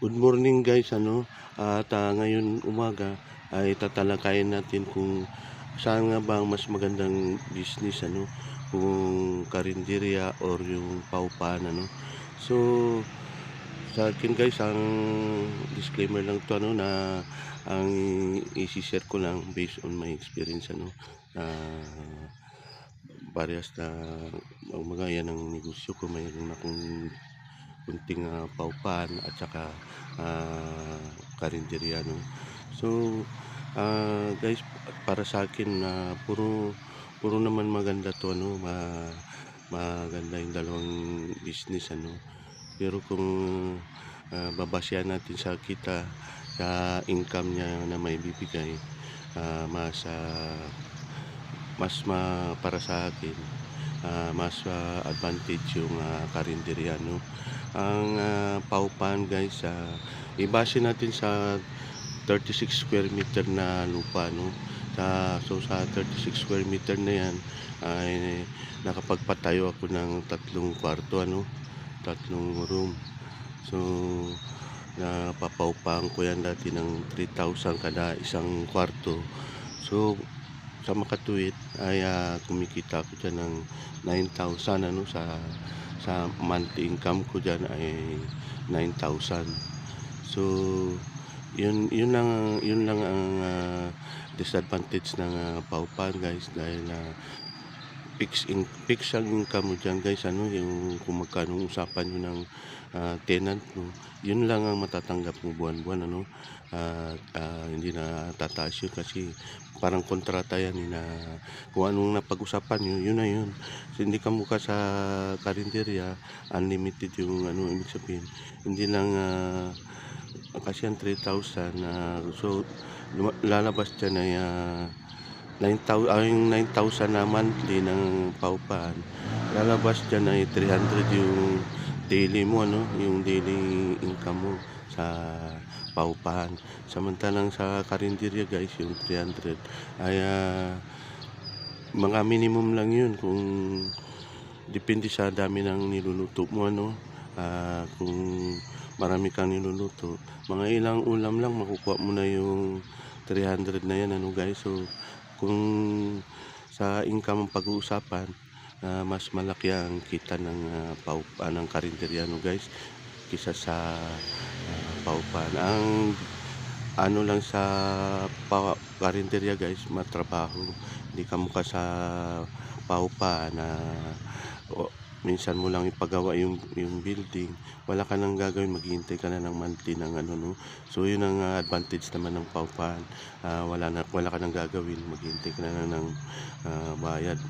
Good morning guys ano? At ah, ngayon umaga ay tatalakayin natin kung saan nga ba ang mas magandang business ano? Kung karinderya or yung paupahan ano. So sa akin guys ang disclaimer lang to ano na ang i-share ko lang based on my experience ano? Ah parehas na mga yan ang negosyo ko. Mayroon akong kunting ah, paupahan at saka ah, karinderya no. So ah, guys para sa akin na puro puro naman maganda to ano ma, maganda yung dalawang business ano. Pero kung ah, babasyan natin sa kita sa income niya na may bibigay ah, mas ah, mas ma, para sa akin ah, mas ah, advantage yung ah, karinderya no. Ang ah, paupahan guys ah, ibase natin sa 36 square meter na lupa no. Sa, so sa 36 square meter na yan ay nakapagpatayo ako ng tatlong kwarto ano, tatlong room. So napapaupahan ko yan dati ng 3,000 kada isang kwarto. So sa makatuwid ay ah, kumikita ako dyan ng 9,000 ano sa sa monthly income ko dyan ay 9,000 so yun yun lang yun lang ang ah, disadvantage ng uh, paupahan guys dahil na fix in fix ang income mo dyan guys ano yung kung magkano usapan nyo ng ah, tenant mo yun lang ang matatanggap mo buwan-buwan ano? At ah, hindi na tataas yun kasi parang kontrata yan eh, na kung anong napag-usapan nyo yun na yun. So, hindi ka mukha sa karinderya unlimited yung ano ibig sabihin. Hindi lang ah, kasi ang 3,000 na so lalabas dyan ay ah, 9,000 ah, yung 9,000 na monthly ng paupahan. Lalabas dyan ay 300 yung daily mo ano? Yung daily income mo sa paupahan. Samantalang sa karinderya guys yung 300 ay ah, mga minimum lang yun kung depende sa dami ng niluluto mo ano? Ah, kung marami kang niluluto. Mga ilang ulam lang makukuha mo na yung 300 na yan ano guys? So kung sa income ang pag-uusapan ah, mas malaki ang kita ng uh, paupa ng karinderya no guys kisa sa ah, paupan ang ano lang sa karinderya guys matrabaho. Hindi ka mukha sa paupa na o, minsan mo lang ipagawa yung yung building. Wala ka nang gagawin maghihintay ka na ng monthly ng ano no? So yun ang ah, advantage naman ng paupahan Ah, wala na wala ka nang gagawin maghihintay ka na lang ng ah, bayad